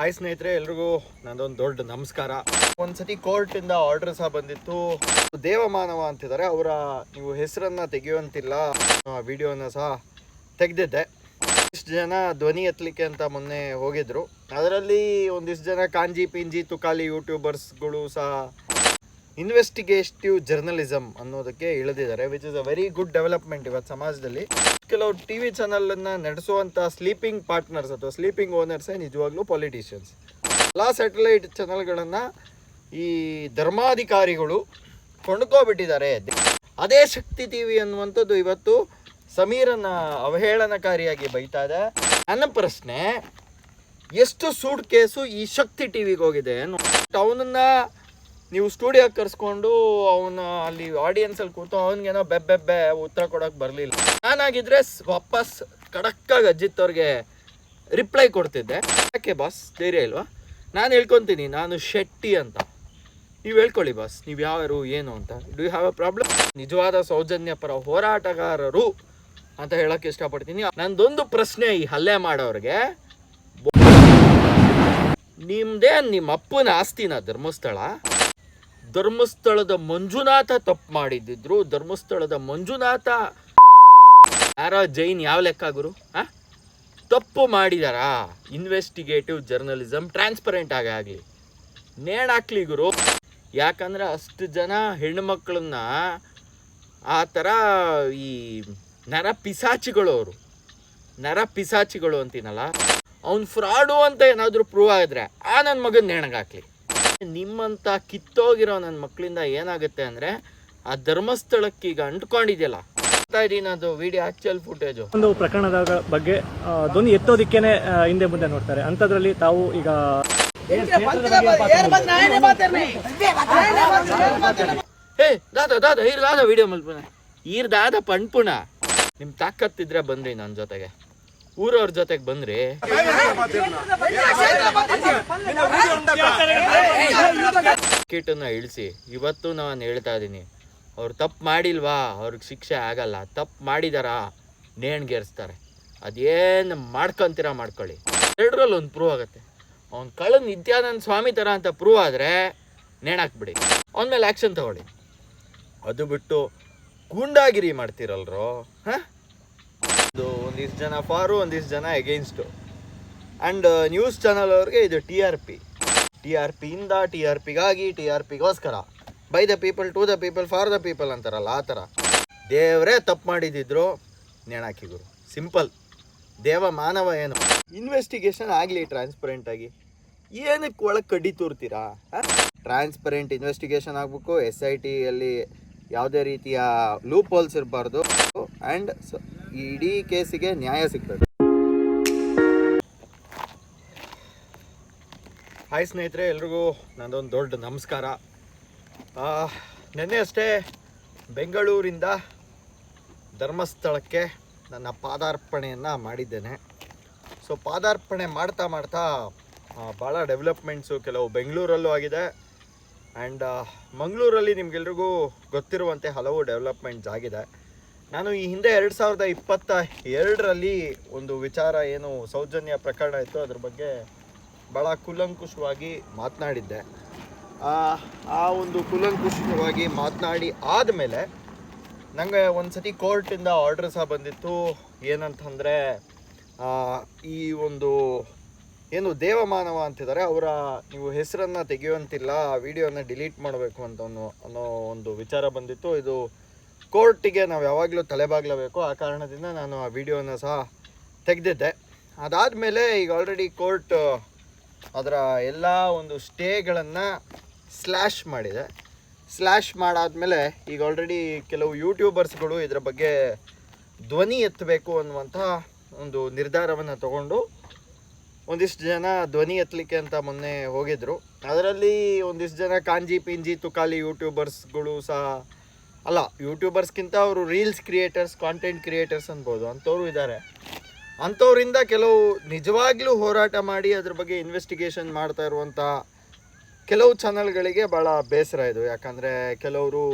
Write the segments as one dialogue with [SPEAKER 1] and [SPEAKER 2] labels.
[SPEAKER 1] Hi ಸ್ನೇಹಿತರೆ, ಎಲ್ರಿಗೂ ನಂದೊಂದು ದೊಡ್ಡ ನಮಸ್ಕಾರ. ಒಂದ್ಸತಿ ಇಂದ ಆರ್ಡರ್ ಸಹ ಬಂದಿತ್ತು. ದೇವಮಾನವ ಅಂತಿದ್ದಾರೆ, ಅವರ ನೀವು ಹೆಸರನ್ನ ತೆಗೆಯುವಂತಿಲ್ಲ. ವಿಡಿಯೋನ ಸಹ ತೆಗೆದಿದ್ದೆ. ಇಷ್ಟು ಜನ ಧ್ವನಿ ಎತ್ತಲಿಕ್ಕೆ ಅಂತ ಮೊನ್ನೆ ಹೋಗಿದ್ರು. ಅದರಲ್ಲಿ ಒಂದಿಷ್ಟು ಜನ ಕಾಂಜಿ ಪಿಂಜಿ ತುಕಾಲಿ ಯೂಟ್ಯೂಬರ್ಸ್ಗಳು ಸಹ ಇನ್ವೆಸ್ಟಿಗೇಟಿವ್ ಜರ್ನಲಿಸಮ್ ಅನ್ನೋದಕ್ಕೆ ಇಳಿದಿದ್ದಾರೆ which is a very good development ಇವತ್ತು ಸಮಾಜದಲ್ಲಿ. ಕೆಲವು ಟಿ ವಿ ಚಾನಲನ್ನು ನಡೆಸುವಂಥ ಸ್ಲೀಪಿಂಗ್ ಪಾರ್ಟ್ನರ್ಸ್ ಅಥವಾ ಸ್ಲೀಪಿಂಗ್ ಓನರ್ಸೇ ನಿಜವಾಗ್ಲೂ ಪೊಲಿಟಿಷಿಯನ್ಸ್ ಎಲ್ಲ ಸ್ಯಾಟಲೈಟ್ ಚಾನಲ್ಗಳನ್ನು ಈ ಧರ್ಮಾಧಿಕಾರಿಗಳು ಕೊಂಡ್ಕೋಬಿಟ್ಟಿದ್ದಾರೆ. ಅದೇ ಶಕ್ತಿ ಟಿ ವಿ ಅನ್ನುವಂಥದ್ದು ಇವತ್ತು ಸಮೀರನ ಅವಹೇಳನಕಾರಿಯಾಗಿ ಬೈತಾ ಇದೆ. ನನ್ನ ಪ್ರಶ್ನೆ, ಎಷ್ಟು ಸೂಟ್ ಕೇಸು ಈ ಶಕ್ತಿ ಟಿವಿಗೆ ಹೋಗಿದೆ ಅವನನ್ನ ನೀವು ಸ್ಟುಡಿಯೋ ಕರ್ಸ್ಕೊಂಡು ಅವನ ಅಲ್ಲಿ ಆಡಿಯನ್ಸ್ ಅಲ್ಲಿ ಕೂತು ಅವನಿಗೇನೋ ಬೆಬ್ಬೆಬ್ಬೆ ಉತ್ತರ ಕೊಡಕ್ ಬರಲಿಲ್ಲ. ನಾನಾಗಿದ್ರೆ ವಾಪಸ್ ಕಡಕ್ಕಾಗಿ ಅಜ್ಜಿತ್ ಅವ್ರಿಗೆ ರಿಪ್ಲೈ ಕೊಡ್ತಿದ್ದೆ. ಯಾಕೆ ಬಾಸ್ ಧೈರ್ಯ ಇಲ್ವಾ? ನಾನು ಹೇಳ್ಕೊತೀನಿ, ನಾನು ಶೆಟ್ಟಿ ಅಂತ. ನೀವು ಹೇಳ್ಕೊಳ್ಳಿ ಬಾಸ್ ನೀವು ಯಾರು, ಏನು ಅಂತ. Do you have a problem ನಿಜವಾದ ಸೌಜನ್ಯ ಪರ ಹೋರಾಟಗಾರರು ಅಂತ ಹೇಳಕ್ ಇಷ್ಟಪಡ್ತೀನಿ. ನಂದೊಂದು ಪ್ರಶ್ನೆ ಈ ಹಲ್ಲೆ ಮಾಡೋರಿಗೆ. ನಿಮ್ಮದೇ ನಿಮ್ಮ ಅಪ್ಪನ ಆಸ್ತಿನ ಧರ್ಮಸ್ಥಳ? ಧರ್ಮಸ್ಥಳದ ಮಂಜುನಾಥ ತಪ್ಪು ಮಾಡಿದ್ದಿದ್ರು. ಧರ್ಮಸ್ಥಳದ ಮಂಜುನಾಥ ಯಾರ? ಜೈನ್ ಯಾವ ಲೆಕ್ಕ ಗುರು? ಆ? ತಪ್ಪು ಮಾಡಿದಾರಾ? ಇನ್ವೆಸ್ಟಿಗೇಟಿವ್ ಜರ್ನಲಿಸಮ್ ಟ್ರಾನ್ಸ್ಪರೆಂಟ್ ಆಗಿ ಆಗಲಿ. ನೇಣಾಕ್ಲಿ ಗುರು. ಯಾಕಂದ್ರೆ ಅಷ್ಟು ಜನ ಹೆಣ್ಮಕ್ಳನ್ನ ಆ ಥರ ಈ ನರ ಪಿಸಾಚಿಗಳು ಅವರು. ನರ ಪಿಸಾಚಿಗಳು ಅಂತೀನಲ್ಲ? ಅವ್ನು ಫ್ರಾಡು ಅಂತ ಏನಾದರೂ ಪ್ರೂವ್ ಆಗಿದ್ರೆ ಆ ನನ್ನ ಮಗನ ನೇಣಗಾಕ್ಲಿ ನಿಮ್ಮಂಥ ಕಿತ್ತೋಗಿರೋ ನನ್ನ ಮಕ್ಕಳಿಂದ ಏನಾಗುತ್ತೆ ಅಂದ್ರೆ ಆ ಧರ್ಮಸ್ಥಳಕ್ಕೆ ಈಗ ಅಂಟ್ಕೊಂಡಿದೆಯಲ್ಲ ಅದು ವಿಡಿಯೋ ಆಕ್ಚುಯಲ್ ಫುಟೇಜು
[SPEAKER 2] ಒಂದು ಪ್ರಕರಣದ ಬಗ್ಗೆ ಧ್ವನಿ ಎತ್ತೋದಿಕ್ಕೇನೆ ಹಿಂದೆ ಮುಂದೆ ನೋಡ್ತಾರೆ. ಅಂತದ್ರಲ್ಲಿ ತಾವು ಈಗ
[SPEAKER 1] ಹೇ ದಾದ ದಾದ ಈರ್ ದಾದ ವಿಡಿಯೋ ಮಲ್ಪುಣ ಈರ್ ದಾದ ಪಣ್ಪುಣ ನಿಮ್ ತಾಕತ್ತಿದ್ರೆ ಬಂದ್ರಿ ನನ್ನ ಜೊತೆಗೆ. ಊರವ್ರ ಜೊತೆಗೆ ಬಂದ್ರಿ ಕೀಟನ್ನ ಇಳಿಸಿ, ಇವತ್ತು ನಾನು ಹೇಳ್ತಾ ಇದ್ದೀನಿ ಅವ್ರು ತಪ್ಪು ಮಾಡಿಲ್ವಾ? ಅವ್ರಿಗೆ ಶಿಕ್ಷೆ ಆಗಲ್ಲ. ತಪ್ಪು ಮಾಡಿದಾರಾ? ನೇಣ್ಗೇರಿಸ್ತಾರೆ. ಅದೇನು ಮಾಡ್ಕೊಂತೀರ ಮಾಡ್ಕೊಳ್ಳಿ. ಎರಡರಲ್ಲಿ ಒಂದು ಪ್ರೂವ್ ಆಗುತ್ತೆ. ಅವ್ನ ಕಳ್ಳ ನಿತ್ಯಾನಂದ ಸ್ವಾಮಿ ಥರ ಅಂತ ಪ್ರೂವ್ ಆದರೆ ನೇಣಾಕ್ಬಿಡಿ. ಅವನ ಮೇಲೆ ಆ್ಯಕ್ಷನ್ ತಗೊಳ್ಳಿ. ಅದು ಬಿಟ್ಟು ಗೂಂಡಾಗಿರಿ ಮಾಡ್ತೀರಲ್ರೋ? ಹಾಂ? ಇದು ಒಂದಿಷ್ಟು ಜನ ಫಾರು, ಒಂದಿಷ್ಟು ಜನ ಎಗೇನ್ಸ್ಟು ಆ್ಯಂಡ್ ನ್ಯೂಸ್ ಚಾನಲ್ ಅವ್ರಿಗೆ ಇದು T R P T R ಪಿಯಿಂದ T R ಪಿಗಾಗಿ T R ಪಿಗೋಸ್ಕರ by the people to the people for the people ಅಂತಾರಲ್ಲ, ಆ ಥರ. ದೇವರೇ ತಪ್ಪು ಮಾಡಿದಿದ್ರು, ನೇಣಾಕಿ ಗುರು. ಸಿಂಪಲ್ ದೇವ ಮಾನವ ಏನು? ಇನ್ವೆಸ್ಟಿಗೇಷನ್ ಆಗಲಿ ಟ್ರಾನ್ಸ್ಪರೆಂಟಾಗಿ ಏನಕ್ಕೆ ಒಳಗೆ ಕಡ್ಡಿ ತೂರ್ತೀರಾ ಟ್ರಾನ್ಸ್ಪರೆಂಟ್ ಇನ್ವೆಸ್ಟಿಗೇಷನ್ ಆಗಬೇಕು ಎಸ್ ಐ ಟಿಯಲ್ಲಿ ಯಾವುದೇ ರೀತಿಯ ಲೂಪ್ ಹೋಲ್ಸ್ ಇರಬಾರ್ದು ಆ್ಯಂಡ್ ಈ ಇಡೀ ಕೇಸಿಗೆ ನ್ಯಾಯ ಸಿಗ್ತದೆ. ಹಾಯ್ ಸ್ನೇಹಿತರೆ, ಎಲ್ರಿಗೂ ನಂದೊಂದು ದೊಡ್ಡ ನಮಸ್ಕಾರ. ನೆನ್ನೆ ಅಷ್ಟೇ ಬೆಂಗಳೂರಿಂದ ಧರ್ಮಸ್ಥಳಕ್ಕೆ ನನ್ನ ಪಾದಾರ್ಪಣೆಯನ್ನು ಮಾಡಿದ್ದೇನೆ. ಸೊ ಪಾದಾರ್ಪಣೆ ಮಾಡ್ತಾ ಮಾಡ್ತಾ ಭಾಳ ಡೆವಲಪ್ಮೆಂಟ್ಸು ಕೆಲವು ಬೆಂಗಳೂರಲ್ಲೂ ಆಗಿದೆ. ಆ್ಯಂಡ್ ಮಂಗಳೂರಲ್ಲಿ ನಿಮಗೆಲ್ರಿಗೂ ಗೊತ್ತಿರುವಂತೆ ಹಲವು ಡೆವಲಪ್ಮೆಂಟ್ಸ್ ಆಗಿದೆ. ನಾನು ಈ ಹಿಂದೆ ಎರಡು ಸಾವಿರದ ಇಪ್ಪತ್ತ ಎರಡರಲ್ಲಿ ಒಂದು ವಿಚಾರ ಏನು ಸೌಜನ್ಯ ಪ್ರಕರಣ ಇತ್ತು, ಅದ್ರ ಬಗ್ಗೆ ಭಾಳ ಕುಲಂಕುಷವಾಗಿ ಮಾತನಾಡಿದ್ದೆ. ಆ ಒಂದು ಕುಲಂಕುಷವಾಗಿ ಮಾತನಾಡಿ ಆದಮೇಲೆ ನನಗೆ ಒಂದು ಸತಿ ಕೋರ್ಟಿಂದ ಆರ್ಡರ್ ಸಹ ಬಂದಿತ್ತು. ಏನಂತಂದರೆ ಈ ಒಂದು ಏನು ದೇವಮಾನವ ಅಂತಿದ್ದಾರೆ, ಅವರ ನೀವು ಹೆಸರನ್ನು ತೆಗೆಯುವಂತಿಲ್ಲ, ಆ ವಿಡಿಯೋನ ಡಿಲೀಟ್ ಮಾಡಬೇಕು ಅಂತ ಅನ್ನೋ ಒಂದು ವಿಚಾರ ಬಂದಿತ್ತು. ಇದು ಕೋರ್ಟಿಗೆ ನಾವು ಯಾವಾಗಲೂ ತಲೆಬಾಗ್ಲೇಬೇಕು. ಆ ಕಾರಣದಿಂದ ನಾನು ಆ ವಿಡಿಯೋನ ಸಹ ತೆಗೆದಿದ್ದೆ. ಅದಾದಮೇಲೆ ಈಗ ಆಲ್ರೆಡಿ ಕೋರ್ಟ್ ಅದರ ಎಲ್ಲ ಒಂದು ಸ್ಟೇಗಳನ್ನು ಸ್ಲ್ಯಾಶ್ ಮಾಡಿದೆ. ಸ್ಲ್ಯಾಶ್ ಮಾಡಾದಮೇಲೆ ಈಗ ಆಲ್ರೆಡಿ ಕೆಲವು ಯೂಟ್ಯೂಬರ್ಸ್ಗಳು ಇದರ ಬಗ್ಗೆ ಧ್ವನಿ ಎತ್ತಬೇಕು ಅನ್ನುವಂಥ ಒಂದು ನಿರ್ಧಾರವನ್ನು ತಗೊಂಡು ಒಂದಿಷ್ಟು ಜನ ಧ್ವನಿ ಎತ್ತಲಿಕ್ಕೆ ಅಂತ ಮೊನ್ನೆ ಹೋಗಿದ್ರು. ಅದರಲ್ಲಿ ಒಂದಿಷ್ಟು ಜನ ಕಾಂಜಿ ಪಿಂಜಿ ತುಕಾಲಿ ಯೂಟ್ಯೂಬರ್ಸ್ಗಳು ಸಹ ಅಲ್ಲ ಯೂಟ್ಯೂಬರ್ಸ್ಗಿಂತ ಅವರು ರೀಲ್ಸ್ ಕ್ರಿಯೇಟರ್ಸ್ ಕಾಂಟೆಂಟ್ ಕ್ರಿಯೇಟರ್ಸ್ ಅನ್ಬೋದು. ಅಂಥವ್ರು ಇದ್ದಾರೆ ಅಂಥವರಿಂದ ಕೆಲವು ನಿಜವಾಗ್ಲೂ ಹೋರಾಟ ಮಾಡಿ ಅದ್ರ ಬಗ್ಗೆ ಇನ್ವೆಸ್ಟಿಗೇಷನ್ ಮಾಡ್ತಾ ಇರುವಂಥ ಕೆಲವು ಚಾನಲ್ಗಳಿಗೆ ಭಾಳ ಬೇಸರ ಇದು. ಯಾಕಂದರೆ ಕೆಲವರು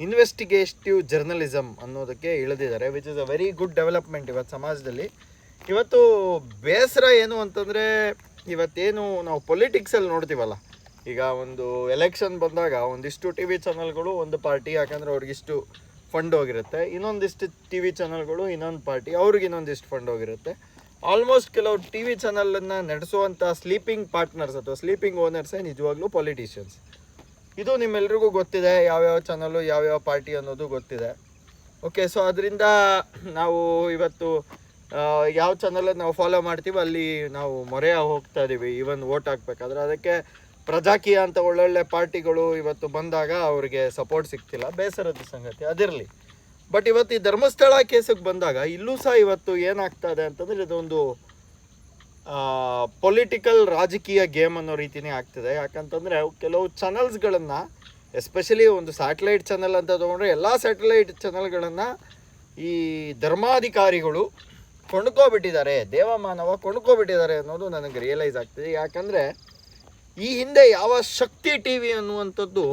[SPEAKER 1] ಇನ್ವೆಸ್ಟಿಗೇಟಿವ್ ಜರ್ನಲಿಸಮ್ ಅನ್ನೋದಕ್ಕೆ ಇಳಿದಿದ್ದಾರೆ which is a very good development ಇವತ್ತು ಸಮಾಜದಲ್ಲಿ. ಇವತ್ತು ಬೇಸರ ಏನು ಅಂತಂದರೆ, ಇವತ್ತೇನು ನಾವು ಪೊಲಿಟಿಕ್ಸಲ್ಲಿ ನೋಡ್ತೀವಲ್ಲ ಈಗ ಒಂದು ಎಲೆಕ್ಷನ್ ಬಂದಾಗ ಒಂದಿಷ್ಟು ಟಿ ವಿ ಚಾನಲ್ಗಳು ಒಂದು ಪಾರ್ಟಿ ಯಾಕಂದರೆ ಅವ್ರಿಗಿಷ್ಟು ಫಂಡ್ ಹೋಗಿರುತ್ತೆ. ಇನ್ನೊಂದಿಷ್ಟು ಟಿ ವಿ ಚಾನಲ್ಗಳು ಇನ್ನೊಂದು ಪಾರ್ಟಿ ಅವ್ರಿಗೆ ಇನ್ನೊಂದಿಷ್ಟು ಫಂಡ್ ಹೋಗಿರುತ್ತೆ. ಆಲ್ಮೋಸ್ಟ್ ಕೆಲವು ಟಿ ವಿ ಚಾನಲನ್ನು ನಡೆಸುವಂಥ ಸ್ಲೀಪಿಂಗ್ ಪಾರ್ಟ್ನರ್ಸ್ ಅಥವಾ ಸ್ಲೀಪಿಂಗ್ ಓನರ್ಸೇ ನಿಜವಾಗ್ಲೂ ಪೊಲಿಟಿಷಿಯನ್ಸ್ ಇದು ನಿಮ್ಮೆಲ್ರಿಗೂ ಗೊತ್ತಿದೆ, ಯಾವ್ಯಾವ ಚಾನಲು ಯಾವ್ಯಾವ ಪಾರ್ಟಿ ಅನ್ನೋದು ಗೊತ್ತಿದೆ. ಓಕೆ ಸೊ ಅದರಿಂದ ನಾವು ಇವತ್ತು ಯಾವ ಚಾನಲನ್ನು ನಾವು ಫಾಲೋ ಮಾಡ್ತೀವಿ ಅಲ್ಲಿ ನಾವು ಮೊರೆ ಹೋಗ್ತಾ ಇದ್ದೀವಿ ಈವನ್ ವೋಟ್ ಹಾಕ್ಬೇಕಾದ್ರೆ. ಅದಕ್ಕೆ ಪ್ರಜಾಕೀಯ ಅಂತ ಒಳ್ಳೊಳ್ಳೆ ಪಾರ್ಟಿಗಳು ಇವತ್ತು ಬಂದಾಗ ಅವರಿಗೆ ಸಪೋರ್ಟ್ ಸಿಗ್ತಿಲ್ಲ. ಬೇಸರದ ಸಂಗತಿ, ಅದಿರಲಿ. ಬಟ್ ಇವತ್ತು ಈ ಧರ್ಮಸ್ಥಳ ಕೇಸಿಗೆ ಬಂದಾಗ ಇಲ್ಲೂ ಸಹ ಇವತ್ತು ಏನಾಗ್ತಾ ಇದೆ ಅಂತಂದರೆ ಇದೊಂದು ಪೊಲಿಟಿಕಲ್ ರಾಜಕೀಯ ಗೇಮ್ ಅನ್ನೋ ರೀತಿನೇ ಆಗ್ತಿದೆ. ಯಾಕಂತಂದರೆ ಕೆಲವು ಚಾನಲ್ಸ್ಗಳನ್ನು ಎಸ್ಪೆಷಲಿ ಒಂದು ಸ್ಯಾಟಲೈಟ್ ಚಾನಲ್ ಅಂತ ತೊಗೊಂಡ್ರೆ ಎಲ್ಲ ಸ್ಯಾಟಲೈಟ್ ಚಾನಲ್ಗಳನ್ನು ಈ ಧರ್ಮಾಧಿಕಾರಿಗಳು ಕೊಂಡ್ಕೋಬಿಟ್ಟಿದ್ದಾರೆ. ದೇವಮಾನವ ಕೊಂಡ್ಕೋಬಿಟ್ಟಿದ್ದಾರೆ ಅನ್ನೋದು ನನಗೆ ರಿಯಲೈಸ್ ಆಗ್ತಿದೆ. ಯಾಕಂದರೆ ಈ ಹಿಂದೆ ಯಾವ ಶಕ್ತಿ ಟಿ ವಿ ಅನ್ನುವಂಥದ್ದು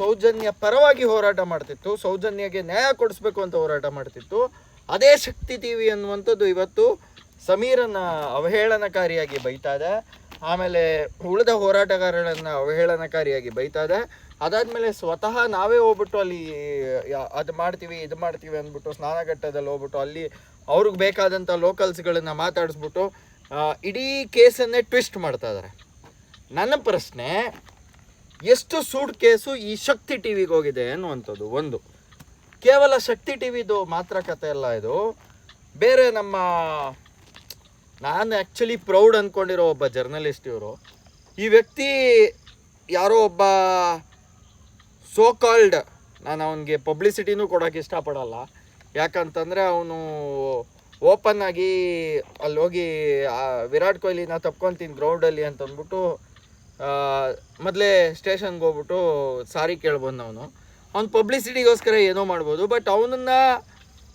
[SPEAKER 1] ಸೌಜನ್ಯ ಪರವಾಗಿ ಹೋರಾಟ ಮಾಡ್ತಿತ್ತು, ಸೌಜನ್ಯಗೆ ನ್ಯಾಯ ಕೊಡಿಸ್ಬೇಕು ಅಂತ ಹೋರಾಟ ಮಾಡ್ತಿತ್ತು. ಅದೇ ಶಕ್ತಿ ಟಿ ವಿ ಅನ್ನುವಂಥದ್ದು ಇವತ್ತು ಸಮೀರನ ಅವಹೇಳನಕಾರಿಯಾಗಿ ಬೈತಾ ಇದೆ. ಆಮೇಲೆ ಉಳಿದ ಹೋರಾಟಗಾರರನ್ನ ಅವಹೇಳನಕಾರಿಯಾಗಿ ಬೈತಾ ಇದೆ. ಅದಾದಮೇಲೆ ಸ್ವತಃ ನಾವೇ ಹೋಗ್ಬಿಟ್ಟು ಅಲ್ಲಿ ಅದು ಮಾಡ್ತೀವಿ, ಇದು ಮಾಡ್ತೀವಿ ಅಂದ್ಬಿಟ್ಟು, ಸ್ನಾನಘಟ್ಟದಲ್ಲಿ ಹೋಗ್ಬಿಟ್ಟು ಅಲ್ಲಿ ಅವ್ರಿಗೆ ಬೇಕಾದಂಥ ಲೋಕಲ್ಸ್ಗಳನ್ನು ಮಾತಾಡಿಸ್ಬಿಟ್ಟು ಇಡೀ ಕೇಸನ್ನೇ ಟ್ವಿಸ್ಟ್ ಮಾಡ್ತಾ ಇದ್ದಾರೆ ನನ್ನ ಪ್ರಶ್ನೆ, ಎಷ್ಟು ಸೂಟ್ ಕೇಸು ಈ ಶಕ್ತಿ ಟಿ ವಿಗೆ ಹೋಗಿದೆ ಅನ್ನುವಂಥದ್ದು ಒಂದು, ಕೇವಲ ಶಕ್ತಿ ಟಿ ವಿದು ಮಾತ್ರ ಕತೆ ಅಲ್ಲ ಇದು. ಬೇರೆ ನಮ್ಮ, ನಾನು ಆ್ಯಕ್ಚುಲಿ ಪ್ರೌಡ್ ಅಂದ್ಕೊಂಡಿರೋ ಒಬ್ಬ ಜರ್ನಲಿಸ್ಟ್ ಇವರು. ಈ ವ್ಯಕ್ತಿ ಯಾರೋ ಒಬ್ಬ ಸೋ ಕಾಲ್ಡ್ ನಾನು ಅವನಿಗೆ ಪಬ್ಲಿಸಿಟಿನೂ ಕೊಡೋಕ್ಕೆ ಇಷ್ಟಪಡಲ್ಲ. ಯಾಕಂತಂದರೆ ಅವನು ಓಪನ್ ಆಗಿ ಅಲ್ಲಿ ಹೋಗಿ ವಿರಾಟ್ ಕೊಹ್ಲಿನ ತಪ್ಕೊತೀನಿ ಗ್ರೌಂಡಲ್ಲಿ ಅಂತ ಅಂದ್ಬಿಟ್ಟು ಮೊದಲೇ ಸ್ಟೇಷನ್ಗೆ ಹೋಗ್ಬಿಟ್ಟು ಸಾರಿ ಕೇಳ್ಬೋದು ಅವನು ಅವ್ನು ಪಬ್ಲಿಸಿಟಿಗೋಸ್ಕರ ಏನೋ ಮಾಡ್ಬೋದು ಬಟ್ ಅವನನ್ನು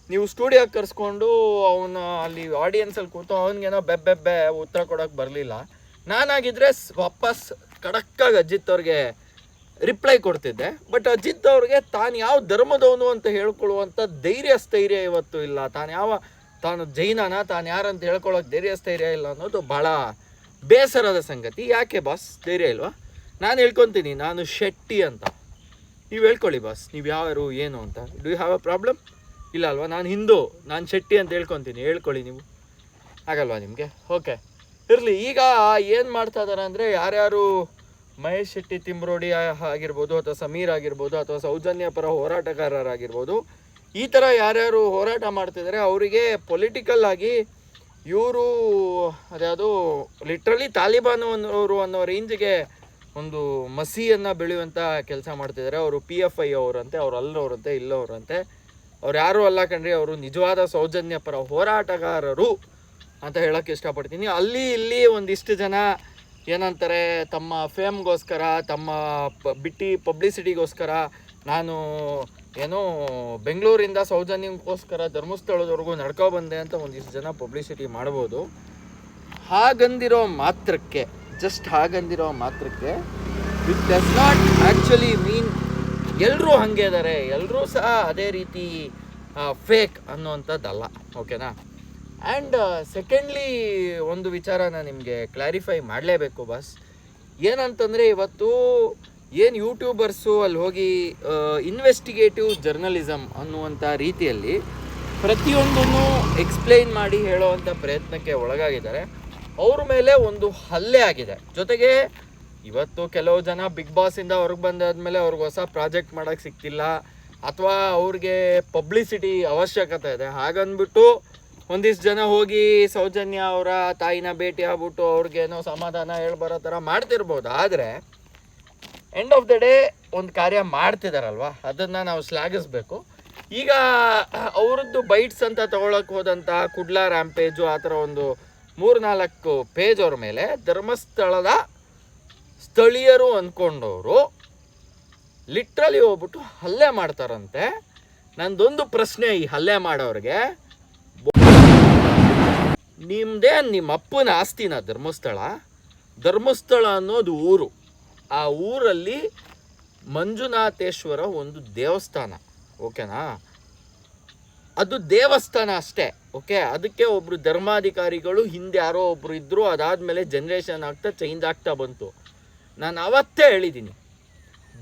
[SPEAKER 1] ನೀವು ಸ್ಟುಡಿಯೋಗೆ ಕರೆಸ್ಕೊಂಡು ಅವನ ಅಲ್ಲಿ ಆಡಿಯನ್ಸಲ್ಲಿ ಕೂತು ಅವನಿಗೇನೋ ಬೆಬ್ಬೆಬ್ಬೆ ಉತ್ತರ ಕೊಡೋಕೆ ಬರಲಿಲ್ಲ. ನಾನಾಗಿದ್ದರೆ ವಾಪಸ್ ಕಡಕ್ಕಾಗಿ ಅಜಿತ್ ಅವ್ರಿಗೆ ರಿಪ್ಲೈ ಕೊಡ್ತಿದ್ದೆ ಬಟ್ ಅಜಿತ್ ಅವ್ರಿಗೆ ತಾನು ಯಾವ ಧರ್ಮದವನು ಅಂತ ಹೇಳ್ಕೊಳ್ಳುವಂಥ ಧೈರ್ಯ ಸ್ಥೈರ್ಯ ಇವತ್ತು ಇಲ್ಲ. ತಾನು ಯಾವ, ತಾನು ಜೈನನ, ತಾನು ಯಾರಂತ ಹೇಳ್ಕೊಳ್ಳೋಕೆ ಧೈರ್ಯ, ಸ್ಥೈರ್ಯ ಇಲ್ಲ ಅನ್ನೋದು ಭಾಳ ಬೇಸರದ ಸಂಗತಿ. ಯಾಕೆ ಬಾಸ್ ಧೈರ್ಯ ಇಲ್ವಾ? ನಾನು ಹೇಳ್ಕೊತೀನಿ, ನಾನು ಶೆಟ್ಟಿ ಅಂತ. ನೀವು ಹೇಳ್ಕೊಳ್ಳಿ ಬಾಸ್ ನೀವು ಯಾರು, ಏನು ಅಂತ. Do you have a problem ಇಲ್ಲ ಅಲ್ವಾ? ನಾನು ಹಿಂದೂ, ನಾನು ಶೆಟ್ಟಿ ಅಂತ ಹೇಳ್ಕೊತೀನಿ. ಹೇಳ್ಕೊಳ್ಳಿ ನೀವು. ಆಗಲ್ವಾ ನಿಮಗೆ? ಓಕೆ ಇರಲಿ, ಈಗ ಏನು ಮಾಡ್ತಾ ಇದ್ದಾರೆ ಅಂದರೆ ಯಾರ್ಯಾರು ಮಹೇಶ್ ಶೆಟ್ಟಿ, ತಿಮ್ರೋಡಿ ಆಗಿರ್ಬೋದು ಅಥವಾ ಸಮೀರ್ ಆಗಿರ್ಬೋದು ಅಥವಾ ಸೌಜನ್ಯ ಪರ ಹೋರಾಟಗಾರರಾಗಿರ್ಬೋದು, ಈ ಥರ ಯಾರ್ಯಾರು ಹೋರಾಟ ಮಾಡ್ತಿದ್ದಾರೆ ಅವರಿಗೆ ಪೊಲಿಟಿಕಲ್ ಆಗಿ ಇವರು ಅದ್ಯಾವುದು ಲಿಟ್ರಲಿ ತಾಲಿಬಾನ್ ಅವರು ಅನ್ನೋ ರೇಂಜ್ಗೆ ಒಂದು ಮಸಿಯನ್ನು ಬೆಳೆಯುವಂಥ ಕೆಲಸ ಮಾಡ್ತಿದ್ದಾರೆ ಅವರು ಪಿ ಎಫ್ ಐ ಅವರಂತೆ, ಅವ್ರು ಅಲ್ಲವರಂತೆ, ಇಲ್ಲವರಂತೆ. ಅವ್ರು ಯಾರೂ ಅಲ್ಲ ಕಣ್ರಿ, ಅವರು ನಿಜವಾದ ಸೌಜನ್ಯ ಪರ ಹೋರಾಟಗಾರರು ಅಂತ ಹೇಳೋಕ್ಕೆ ಇಷ್ಟಪಡ್ತೀನಿ. ಅಲ್ಲಿ ಇಲ್ಲಿ ಒಂದಿಷ್ಟು ಜನ ಏನಂತಾರೆ, ತಮ್ಮ ಫೇಮ್ಗೋಸ್ಕರ ತಮ್ಮ ಬಿಟ್ಟಿ ಪಬ್ಲಿಸಿಟಿಗೋಸ್ಕರ ನಾನು ಏನೋ ಬೆಂಗಳೂರಿಂದ ಸೌಜನ್ಯಕ್ಕೋಸ್ಕರ ಧರ್ಮಸ್ಥಳದವರೆಗೂ ನಡ್ಕೊ ಬಂದೆ ಅಂತ ಒಂದಿಷ್ಟು ಜನ ಪಬ್ಲಿಸಿಟಿ ಮಾಡ್ಬೋದು. ಹಾಗಂದಿರೋ ಮಾತ್ರಕ್ಕೆ ಜಸ್ಟ್ ಹಾಗಂದಿರೋ ಮಾತ್ರಕ್ಕೆ it does not actually mean ಎಲ್ಲರೂ ಹಾಗೆ ಇದ್ದಾರೆ ಎಲ್ಲರೂ ಸಹ ಅದೇ ರೀತಿ ಫೇಕ್ ಅನ್ನೋವಂಥದ್ದಲ್ಲ ಓಕೆನಾ ಆ್ಯಂಡ್ ಸೆಕೆಂಡ್ಲಿ ಒಂದು ವಿಚಾರ ನಾನು ನಿಮಗೆ ಕ್ಲಾರಿಫೈ ಮಾಡಲೇಬೇಕು ಬಸ್ ಏನಂತಂದರೆ ಇವತ್ತು ಏನು ಯೂಟ್ಯೂಬರ್ಸು ಅಲ್ಲಿ ಹೋಗಿ ಇನ್ವೆಸ್ಟಿಗೇಟಿವ್ ಜರ್ನಲಿಸಮ್ ಅನ್ನುವಂಥ ರೀತಿಯಲ್ಲಿ ಪ್ರತಿಯೊಂದನ್ನು ಎಕ್ಸ್ಪ್ಲೈನ್ ಮಾಡಿ ಹೇಳೋವಂಥ ಪ್ರಯತ್ನಕ್ಕೆ ಒಳಗಾಗಿದ್ದಾರೆ. ಅವ್ರ ಮೇಲೆ ಒಂದು ಹಲ್ಲೆ ಆಗಿದೆ. ಜೊತೆಗೆ ಇವತ್ತು ಕೆಲವು ಜನ ಬಿಗ್ ಬಾಸಿಂದ ಹೊರಗೆ ಬಂದಾದ್ಮೇಲೆ ಅವ್ರಿಗೆ ಹೊಸ ಪ್ರಾಜೆಕ್ಟ್ ಮಾಡೋಕ್ಕೆ ಸಿಕ್ತಿಲ್ಲ ಅಥವಾ ಅವ್ರಿಗೆ ಪಬ್ಲಿಸಿಟಿ ಅವಶ್ಯಕತೆ ಇದೆ. ಹಾಗಂದ್ಬಿಟ್ಟು ಒಂದಿಷ್ಟು ಜನ ಹೋಗಿ ಸೌಜನ್ಯ ಅವರ ತಾಯಿನ ಭೇಟಿ ಆಗ್ಬಿಟ್ಟು ಅವ್ರಿಗೇನೋ ಸಮಾಧಾನ ಹೇಳಿ ಬರೋ ಥರ ಮಾಡ್ತಿರ್ಬೋದು. ಆದರೆ ಎಂಡ್ ಆಫ್ ದ ಡೇ ಒಂದು ಕಾರ್ಯ ಮಾಡ್ತಿದಾರಲ್ವಾ? ಅದನ್ನು ನಾವು ಶ್ಲಾಘಿಸ್ಬೇಕು. ಈಗ, ಅವರದ್ದು ಬೈಟ್ಸ್ ಅಂತ ತಗೊಳಕ್ ಹೋದಂಥ ಕುಡ್ಲಾ ರ್ಯಾಂಪೇಜು ಆ ಥರ ಒಂದು ಮೂರು ನಾಲ್ಕು ಪೇಜ್ ಅವ್ರ ಮೇಲೆ ಧರ್ಮಸ್ಥಳದ ಸ್ಥಳೀಯರು ಅಂದ್ಕೊಂಡವರು ಲಿಟ್ರಲಿ ಹೋಗ್ಬಿಟ್ಟು ಹಲ್ಲೆ ಮಾಡ್ತಾರಂತೆ. ನಂದೊಂದು ಪ್ರಶ್ನೆ ಈ ಹಲ್ಲೆ ಮಾಡೋರಿಗೆ. ನಿಮ್ಮದೇ ನಿಮ್ಮ ಅಪ್ಪನ ಆಸ್ತಿನ ಧರ್ಮಸ್ಥಳ. ಧರ್ಮಸ್ಥಳ ಅನ್ನೋದು ಊರು. ಆ ಊರಲ್ಲಿ ಮಂಜುನಾಥೇಶ್ವರ ಒಂದು ದೇವಸ್ಥಾನ, ಓಕೆನಾ ಅದು ದೇವಸ್ಥಾನ ಅಷ್ಟೇ, ಓಕೆ ಅದಕ್ಕೆ ಒಬ್ರು ಧರ್ಮಾಧಿಕಾರಿಗಳು, ಹಿಂದೆ ಯಾರೋ ಒಬ್ರು ಇದ್ದರು ಅದಾದಮೇಲೆ ಜನ್ರೇಷನ್ ಆಗ್ತಾ ಚೇಂಜ್ ಆಗ್ತಾ ಬಂತು ನಾನು ಅವತ್ತೇ ಹೇಳಿದ್ದೀನಿ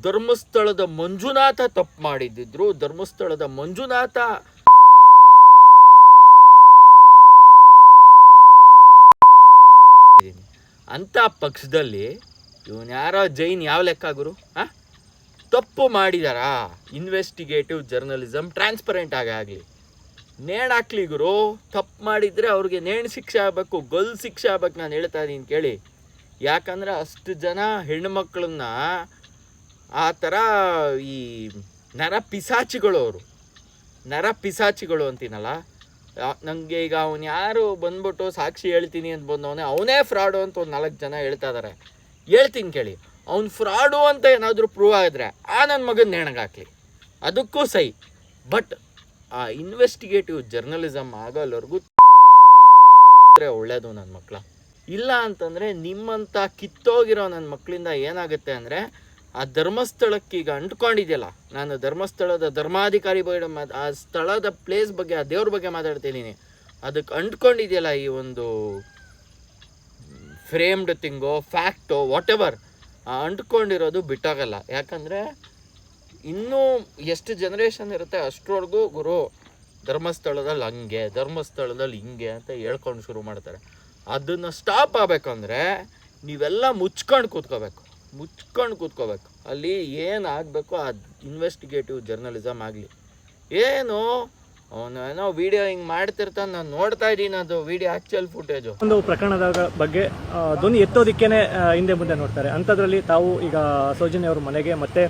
[SPEAKER 1] ಧರ್ಮಸ್ಥಳದ ಮಂಜುನಾಥ ತಪ್ಪು ಮಾಡಿದ್ದಿದ್ರು, ಧರ್ಮಸ್ಥಳದ ಮಂಜುನಾಥ. ಅಂತ ಪಕ್ಷದಲ್ಲಿ ಇವನ್ ಯಾರೋ ಜೈನ್ ಯಾವ ಲೆಕ್ಕ ಗುರು? ಹಾಂ? ತಪ್ಪು ಮಾಡಿದಾರಾ. ಇನ್ವೆಸ್ಟಿಗೇಟಿವ್ ಜರ್ನಲಿಸಮ್ ಟ್ರಾನ್ಸ್ಪರೆಂಟ್ ಆಗಿ ಆಗಲಿ. ನೇಣಾಕ್ಲಿ ಗುರು. ತಪ್ಪು ಮಾಡಿದರೆ ಅವ್ರಿಗೆ ನೇಣು ಶಿಕ್ಷೆ ಆಗಬೇಕು, ಗೊಲ್ ಶಿಕ್ಷೆ ಆಗ್ಬೇಕು ನಾನು ಹೇಳ್ತಾ ಇದ್ದೀನಿ ಕೇಳಿ. ಯಾಕಂದ್ರೆ ಅಷ್ಟು ಜನ ಹೆಣ್ಮಕ್ಳನ್ನ ಆ ಥರ ಈ ನರ ಪಿಸಾಚಿಗಳು ಅವರು. ನರ ಪಿಸಾಚಿಗಳು ಅಂತೀನಲ್ಲ? ನನಗೆ ಈಗ ಅವನು ಯಾರು ಬಂದ್ಬಿಟ್ಟು ಸಾಕ್ಷಿ ಹೇಳ್ತೀನಿ ಅಂತ ಬಂದವನೇ ಅವನೇ ಫ್ರಾಡು ಅಂತ ಒಂದು ನಾಲ್ಕು ಜನ ಹೇಳ್ತಾ ಇದ್ದಾರೆ ಹೇಳ್ತೀನಿ ಕೇಳಿ. ಅವ್ನು ಫ್ರಾಡು ಅಂತ ಏನಾದರೂ ಪ್ರೂವ್ ಆಗಿದ್ರೆ ಆ ನನ್ನ ಮಗನ ನೇಣಗಾಕ್ಲಿ ಅದಕ್ಕೂ ಸೈ ಬಟ್ ಆ ಇನ್ವೆಸ್ಟಿಗೇಟಿವ್ ಜರ್ನಲಿಸಮ್ ಆಗೋಲ್ಲವರೆಗೂ ಒಳ್ಳೆಯದು ನನ್ನ ಮಕ್ಕಳ ಇಲ್ಲ ಅಂತಂದರೆ ನಿಮ್ಮಂಥ ಕಿತ್ತೋಗಿರೋ ನನ್ನ ಮಕ್ಕಳಿಂದ ಏನಾಗುತ್ತೆ ಅಂದರೆ ಆ ಧರ್ಮಸ್ಥಳಕ್ಕೀಗ ಅಂಟ್ಕೊಂಡಿದೆಯಲ್ಲ, ನಾನು ಧರ್ಮಸ್ಥಳದ ಧರ್ಮಾಧಿಕಾರಿ ಬಗ್ಗೆ ಮಾತು, ಆ ಸ್ಥಳದ ಪ್ಲೇಸ್ ಬಗ್ಗೆ, ಆ ದೇವ್ರ ಬಗ್ಗೆ ಮಾತಾಡ್ತಿದ್ದೀನಿ ಅದಕ್ಕೆ ಅಂಟ್ಕೊಂಡಿದೆಯಲ್ಲ ಈ ಒಂದು ಫ್ರೇಮ್ಡ್ ತಿಂಗೋ ಫ್ಯಾಕ್ಟೋ ವಾಟ್ ಎವರ್ ಅಂಟ್ಕೊಂಡಿರೋದು ಬಿಟ್ಟಾಗಲ್ಲ. ಯಾಕಂದರೆ ಇನ್ನೂ ಎಷ್ಟು ಜನ್ರೇಷನ್ ಇರುತ್ತೆ ಅಷ್ಟರವರೆಗೂ ಗುರು ಧರ್ಮಸ್ಥಳದಲ್ಲಿ ಹಂಗೆ, ಧರ್ಮಸ್ಥಳದಲ್ಲಿ ಹಿಂಗೆ ಅಂತ ಹೇಳ್ಕೊಂಡು ಶುರು ಮಾಡ್ತಾರೆ. ಅದನ್ನು ಸ್ಟಾಪ್ ಆಗಬೇಕಂದ್ರೆ ನೀವೆಲ್ಲ ಮುಚ್ಕೊಂಡು ಕೂತ್ಕೋಬೇಕು. ಮುಚ್ಕೊಂಡು ಕೂತ್ಕೋಬೇಕು. ಅಲ್ಲಿ ಏನು ಆಗಬೇಕು ಆ ಇನ್ವೆಸ್ಟಿಗೇಟಿವ್ ಜರ್ನಲಿಸಮ್ ಆಗಲಿ. ಏನು ಅವನು ಏನೋ ವಿಡಿಯೋ ಹಿಂಗ್ ಮಾಡ್ತಿರ್ತಾನೆ ನಾನು ನೋಡ್ತಾ ಇದ್ದೀನಿ ಅದು ವಿಡಿಯೋ ಆಕ್ಚುಯಲ್ ಫುಟೇಜು
[SPEAKER 2] ಒಂದು ಪ್ರಕರಣದ ಬಗ್ಗೆ ಧ್ವನಿ ಎತ್ತೋದಿಕ್ಕೇನೆ ಹಿಂದೆ ಮುಂದೆ ನೋಡ್ತಾರೆ ಅಂಥದ್ರಲ್ಲಿ ತಾವು ಈಗ ಸೌಜನ್ಯ ಅವ್ರ ಮನೆಗೆ ಮತ್ತೆ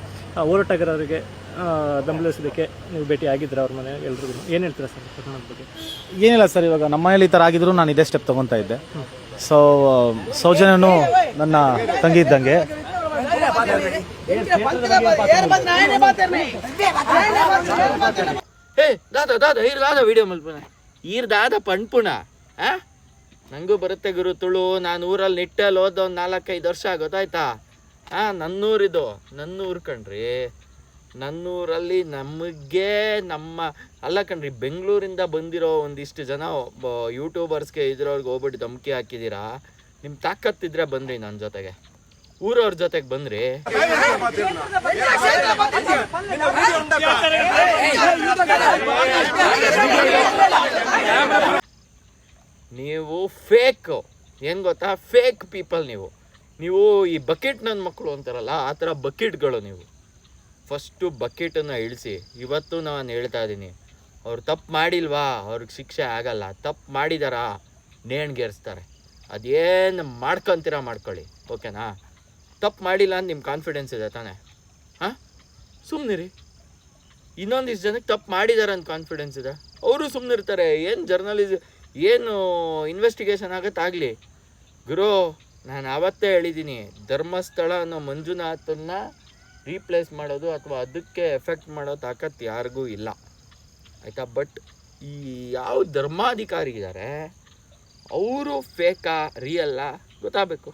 [SPEAKER 2] ಹೋರಾಟಗಾರರಿಗೆ ಬೆಂಬಲಿಸೋದಕ್ಕೆ ನೀವು ಭೇಟಿ ಆಗಿದ್ರೆ ಅವ್ರ ಮನೆ ಎಲ್ರಿಗೂ ಏನು ಹೇಳ್ತೀರಾ ಸರ್ ಪ್ರಕರಣದ ಬಗ್ಗೆ
[SPEAKER 3] ಏನಿಲ್ಲ ಸರ್ ಇವಾಗ ನಮ್ಮ ಮನೇಲಿ ಈ ಥರ ಆಗಿದ್ರು ನಾನು ಇದೇ ಸ್ಟೆಪ್ ತಗೊತಾ ಇದ್ದೆ ಸೊ ಸೌಜನ್ಯನು ನನ್ನ ತಂಗಿ ಇದ್ದಂಗೆ
[SPEAKER 1] ಹೇ ದಾದ ದಾದ ಹೀರ್ ದಾದ ವಿಡಿಯೋ ಮಲ್ಪನ ಈರ್ ದಾದ ಪಣ್ಪುಣ ಆ ನಂಗೂ ಬರುತ್ತೆ ಗುರು ತುಳು ನಾನು ಊರಲ್ಲಿ ನಿಟ್ಟಲ್ಲಿ ಹೋದ ಒಂದು ನಾಲ್ಕೈದು ವರ್ಷ ಗೊತ್ತಾಯ್ತಾ ಆ ನನ್ನೂರಿದು ನನ್ನೂರು ಕಣ್ರಿ ನನ್ನೂರಲ್ಲಿ ನಮಗೆ ನಮ್ಮ ಅಲ್ಲ ಕಣ್ರಿ ಬೆಂಗಳೂರಿಂದ ಬಂದಿರೋ ಒಂದಿಷ್ಟು ಜನ ಯೂಟ್ಯೂಬರ್ಸ್ಗೆ ಇದ್ರವ್ರಿಗೆ ಹೋಗ್ಬಿಟ್ಟು ಧಮಕಿ ಹಾಕಿದ್ದೀರಾ ನಿಮ್ಮ ತಾಕತ್ತಿದ್ರೆ ಬಂದ್ರಿ ನನ್ನ ಜೊತೆಗೆ ಊರವ್ರ ಜೊತೆಗೆ ಬಂದ್ರಿ ನೀವು ಫೇಕ್ ಏನು ಗೊತ್ತಾ? ಫೇಕ್ ಪೀಪಲ್ ನೀವು. ನೀವು ಈ ಬಕೆಟ್ ನನ್ನ ಮಕ್ಕಳು ಅಂತಾರಲ್ಲ, ಆ ಥರ ಬಕೆಟ್ಗಳು ನೀವು. ಫಸ್ಟು ಬಕೆಟನ್ನು ಇಳಿಸಿ, ಇವತ್ತು ನಾನು ಹೇಳ್ತಾ ಇದ್ದೀನಿ ಅವ್ರು ತಪ್ಪು ಮಾಡಿಲ್ವಾ? ಅವ್ರಿಗೆ ಶಿಕ್ಷೆ ಆಗಲ್ಲ. ತಪ್ಪು ಮಾಡಿದಾರಾ? ನೇಣ್ಗೇರಿಸ್ತಾರೆ. ಅದೇನು ಮಾಡ್ಕೊಂತೀರ ಮಾಡ್ಕೊಳ್ಳಿ ಓಕೆನಾ ತಪ್ಪು ಮಾಡಿಲ್ಲ ಅಂತ ನಿಮ್ಮ ಕಾನ್ಫಿಡೆನ್ಸ್ ಇದೆ ತಾನೇ? ಹಾಂ? ಸುಮ್ಮನಿರಿ ಇನ್ನೊಂದಿಷ್ಟು ಜನಕ್ಕೆ ತಪ್ಪು ಮಾಡಿದ್ದಾರೆ ಅಂತ ಕಾನ್ಫಿಡೆನ್ಸ್ ಇದೆ. ಅವರು ಸುಮ್ಮನಿರ್ತಾರೆ ಏನು ಜರ್ನಲಿಸ್ ಏನು ಇನ್ವೆಸ್ಟಿಗೇಷನ್ ಆಗತ್ತಾಗಲಿ ಗುರು, ನಾನು ಆವತ್ತೇ ಹೇಳಿದ್ದೀನಿ ಧರ್ಮಸ್ಥಳ ಅನ್ನೋ ಮಂಜುನಾಥನ್ನ ರೀಪ್ಲೇಸ್ ಮಾಡೋದು ಅಥವಾ ಅದಕ್ಕೆ ಎಫೆಕ್ಟ್ ಮಾಡೋ ತಾಕತ್ತು ಯಾರಿಗೂ ಇಲ್ಲ. ಆಯಿತಾ? ಬಟ್ ಈ ಯಾವ ಧರ್ಮಾಧಿಕಾರಿ ಇದ್ದಾರೆ ಅವರು ಫೇಕಾ ರಿಯಲ್ಲ ಗೊತ್ತಾಗಬೇಕು.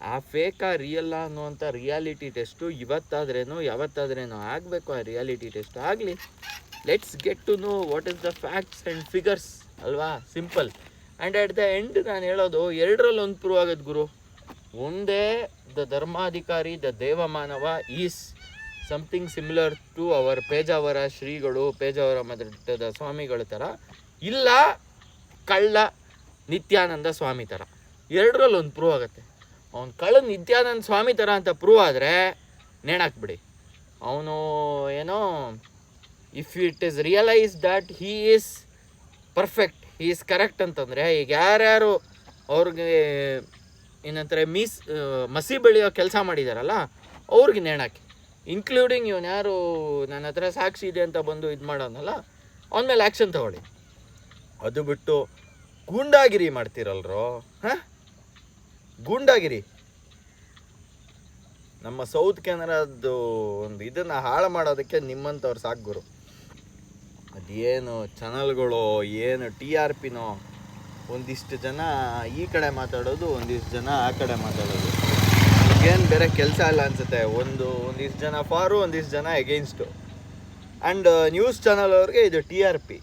[SPEAKER 1] ಆ ಫೇಕಾ ರಿಯಲ್ಲ ಅನ್ನುವಂಥ ರಿಯಾಲಿಟಿ ಟೆಸ್ಟು ಇವತ್ತಾದ್ರೇನು, ಯಾವತ್ತಾದ್ರೇನು ಆಗಬೇಕು ಆ ರಿಯಾಲಿಟಿ ಟೆಸ್ಟ್ ಆಗಲಿ let's get to know what is the facts and figures ಅಲ್ವಾ? Simple and at the end ನಾನು ಹೇಳೋದು, ಎರಡರಲ್ಲಿ ಒಂದು ಪ್ರೂವ್ ಆಗೋದು ಗುರು. ಒಂದೇ ದ ಧರ್ಮಾಧಿಕಾರಿ the ದೇವಮಾನವ is something similar to our Pejavara ಶ್ರೀಗಳು, ಪೇಜಾವರ ಮಠದ ಸ್ವಾಮಿಗಳ ಥರ. ಇಲ್ಲ, ಕಳ್ಳ, ನಿತ್ಯಾನಂದ ಸ್ವಾಮಿ ಥರ. ಎರಡರಲ್ಲಿ ಒಂದು ಪ್ರೂವ್ ಆಗುತ್ತೆ. ಅವ್ನು ಕಳ್ಳ ನಿತ್ಯಾನಂದ ಸ್ವಾಮಿ ಥರ ಅಂತ ಪ್ರೂವ್ ಆದರೆ ನೇಣಾಕ್ಬಿಡಿ ಅವನು ಏನೋ if it is realise that he is perfect he is correct ಅಂತಂದರೆ ಈಗ ಯಾರ್ಯಾರು ಅವ್ರಿಗೆ ಏನಂತಾರೆ, ಮೀಸ್ ಮಸಿ ಬೆಳೆಯೋ ಕೆಲಸ ಮಾಡಿದಾರಲ್ಲ, ಅವ್ರಿಗೆ ನೇಣಾಕಿ. ಇನ್ಕ್ಲೂಡಿಂಗ್ ಇವನು ಯಾರು ನನ್ನ ಹತ್ರ ಸಾಕ್ಷಿ ಇದೆ ಅಂತ ಬಂದು ಇದು ಮಾಡೋನಲ್ಲ, ಅವನ ಮೇಲೆ ಆ್ಯಕ್ಷನ್ ತಗೊಳ್ಳಿ. ಅದು ಬಿಟ್ಟು ಗೂಂಡಾಗಿರಿ ಮಾಡ್ತೀರಲ್ರೋ? ಹಾಂ? ಗೂಂಡಾಗಿರಿ. ನಮ್ಮ ಸೌತ್ ಕೆನರಾದ್ದು ಒಂದು ಇದನ್ನು ಹಾಳು ಮಾಡೋದಕ್ಕೆ ನಿಮ್ಮಂಥವ್ರು ಸಾಕು ಗುರು. ಅದೇನು ಚಾನಲ್ಗಳು ಏನು ಟಿ ಆರ್ ಪಿನೋ ಒಂದಿಷ್ಟು ಜನ ಈ ಕಡೆ ಮಾತಾಡೋದು, ಒಂದಿಷ್ಟು ಜನ ಆ ಕಡೆ ಮಾತಾಡೋದು. ಏನು ಬೇರೆ ಕೆಲಸ ಇಲ್ಲ ಅನ್ಸುತ್ತೆ. ಒಂದು, ಒಂದಿಷ್ಟು ಜನ ಫಾರು, ಒಂದಿಷ್ಟು ಜನ ಎಗೇನ್ಸ್ಟು ಆ್ಯಂಡ್ ನ್ಯೂಸ್ ಚಾನಲ್ ಅವ್ರಿಗೆ ಇದು ಟಿ ಆರ್ ಪಿ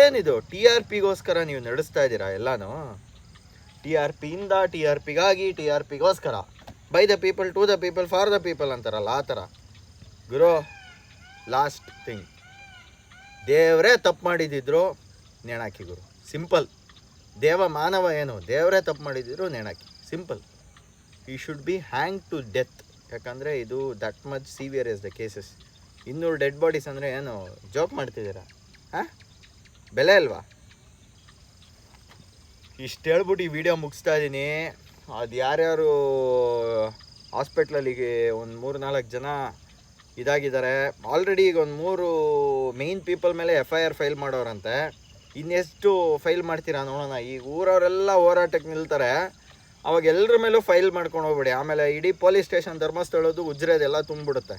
[SPEAKER 1] ಏನಿದು? ಟಿ ಆರ್ ಪಿಗೋಸ್ಕರ ನೀವು ನಡೆಸ್ತಾ ಇದ್ದೀರಾ ಎಲ್ಲಾನು? ಟಿ ಆರ್ ಪಿಯಿಂದ ಟಿ ಆರ್ ಪಿಗಾಗಿ T R ಪಿಗೋಸ್ಕರ by the people to the people for the people ಅಂತಾರಲ್ಲ, ಆ ಥರ. ಗುರು ಲಾಸ್ಟ್ ಥಿಂಗ್ ದೇವರೇ ತಪ್ಪು ಮಾಡಿದಿದ್ರು ನೇಣಾಕಿ ಗುರು. ಸಿಂಪಲ್ ದೇವ ಮಾನವ ಏನು? ದೇವರೇ ತಪ್ಪು ಮಾಡಿದಿದ್ರು ನೇಣಾಕಿ. Simple he should be hang to death ಯಾಕಂದರೆ ಇದು that much severe is the cases ಇನ್ನೂರು ಡೆಡ್ ಬಾಡೀಸ್ ಅಂದರೆ ಏನು? ಜೋಕ್ ಮಾಡ್ತಿದ್ದೀರಾ? ಹಾಂ? ಬೆಲೆ ಅಲ್ವಾ? ಇಷ್ಟು ಹೇಳ್ಬಿಟ್ಟು ಈ ವಿಡಿಯೋ ಮುಗಿಸ್ತಾ ಇದ್ದೀನಿ ಅದು ಯಾರ್ಯಾರು ಹಾಸ್ಪಿಟ್ಲಲ್ಲಿಗೆ ಒಂದು ಮೂರು ನಾಲ್ಕು ಜನ ಇದಾಗಿದ್ದಾರೆ. ಆಲ್ರೆಡಿ ಈಗ ಒಂದು ಮೂರು ಮೇಯ್ನ್ ಪೀಪಲ್ ಮೇಲೆ ಎಫ್ ಐ ಆರ್ ಫೈಲ್ ಮಾಡೋರಂತೆ. ಇನ್ನೆಷ್ಟು ಫೈಲ್ ಮಾಡ್ತೀರಾ ನೋಡೋಣ. ಈಗ ಊರವರೆಲ್ಲ ಹೋರಾಟಕ್ಕೆ ನಿಲ್ತಾರೆ. ಅವಾಗ ಎಲ್ಲರ ಮೇಲೂ ಫೈಲ್ ಮಾಡ್ಕೊಂಡು ಹೋಗ್ಬಿಡಿ. ಆಮೇಲೆ ಇಡೀ ಪೊಲೀಸ್ ಸ್ಟೇಷನ್ ಧರ್ಮಸ್ಥಳದ್ದು ಉಜ್ರೆದೆಲ್ಲ ತುಂಬಿಡುತ್ತೆ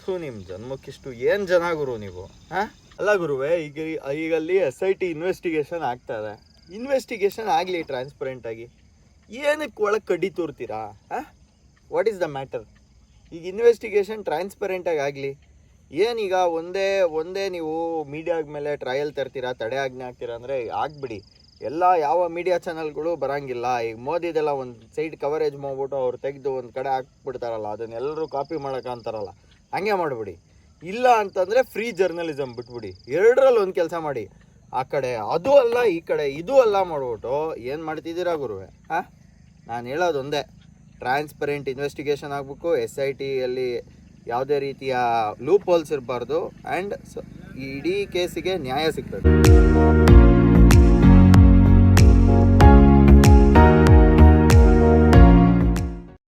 [SPEAKER 1] ಥೂ ನಿಮ್ಮ ಜನ್ಮಕ್ಕಿಷ್ಟು ಏನು ಜನ ಗುರು ನೀವು, ಹಾಂ? ಅಲ್ಲ ಗುರುವೇ, ಈಗ ಈಗ ಅಲ್ಲಿ ಎಸ್ ಐ ಟಿ ಇನ್ವೆಸ್ಟಿಗೇಷನ್ ಆಗ್ತಾ ಇದೆ. ಇನ್ವೆಸ್ಟಿಗೇಷನ್ ಆಗಲಿ ಟ್ರಾನ್ಸ್ಪರೆಂಟಾಗಿ ಏನಕ್ಕೆ ಒಳಗೆ ಕಡ್ಡಿ ತೋರ್ತೀರಾ, ಹಾಂ? ವಾಟ್ ಈಸ್ ದ ಮ್ಯಾಟರ್ ಈಗ ಇನ್ವೆಸ್ಟಿಗೇಷನ್ ಟ್ರಾನ್ಸ್ಪರೆಂಟಾಗಿ ಆಗಲಿ. ಏನೀಗ ಒಂದೇ ಒಂದೇ ನೀವು ಮೀಡಿಯಾದ ಮೇಲೆ ಟ್ರಯಲ್ ತರ್ತೀರಾ, ತಡೆ ಆಜ್ಞೆ ಆಗ್ತೀರಾ ಅಂದರೆ ಆಗ್ಬಿಡಿ. ಎಲ್ಲ ಯಾವ ಮೀಡಿಯಾ ಚಾನಲ್ಗಳು ಬರಂಗಿಲ್ಲ. ಈಗ ಮೋದಿದೆಲ್ಲ ಒಂದು ಸೈಡ್ ಕವರೇಜ್ ಮಾಡ್ಬಿಟ್ಟು ಅವ್ರು ತೆಗೆದು ಒಂದು ಕಡೆ ಹಾಕ್ಬಿಡ್ತಾರಲ್ಲ ಅದನ್ನೆಲ್ಲರೂ ಕಾಪಿ ಮಾಡೋಕೆ ಅಂತಾರಲ್ಲ, ಹಂಗೆ ಮಾಡಿಬಿಡಿ. ಇಲ್ಲ ಅಂತಂದರೆ ಫ್ರೀ ಜರ್ನಲಿಸಮ್ ಬಿಟ್ಬಿಡಿ. ಎರಡರಲ್ಲಿ ಒಂದು ಕೆಲಸ ಮಾಡಿ. ಆ ಕಡೆ, ಅದು ಅಲ್ಲ, ಈ ಕಡೆ, ಇದು ಅಲ್ಲ ಮಾಡ್ಬಿಟ್ಟು ಏನು ಮಾಡ್ತಿದ್ದೀರಾ ಗುರುವೆ? ಹಾಂ ನಾನು ಹೇಳೋದೊಂದೇ. ಟ್ರಾನ್ಸ್ಪರೆಂಟ್ ಇನ್ವೆಸ್ಟಿಗೇಷನ್ ಆಗಬೇಕು ಎಸ್ ಐ ಟಿಯಲ್ಲಿ ಯಾವುದೇ ರೀತಿಯ ಲೂಪ್ ಹೋಲ್ಸ್ ಇರಬಾರ್ದು ಆ್ಯಂಡ್ ಇಡೀ ಕೇಸಿಗೆ ನ್ಯಾಯ ಸಿಗಬೇಕು.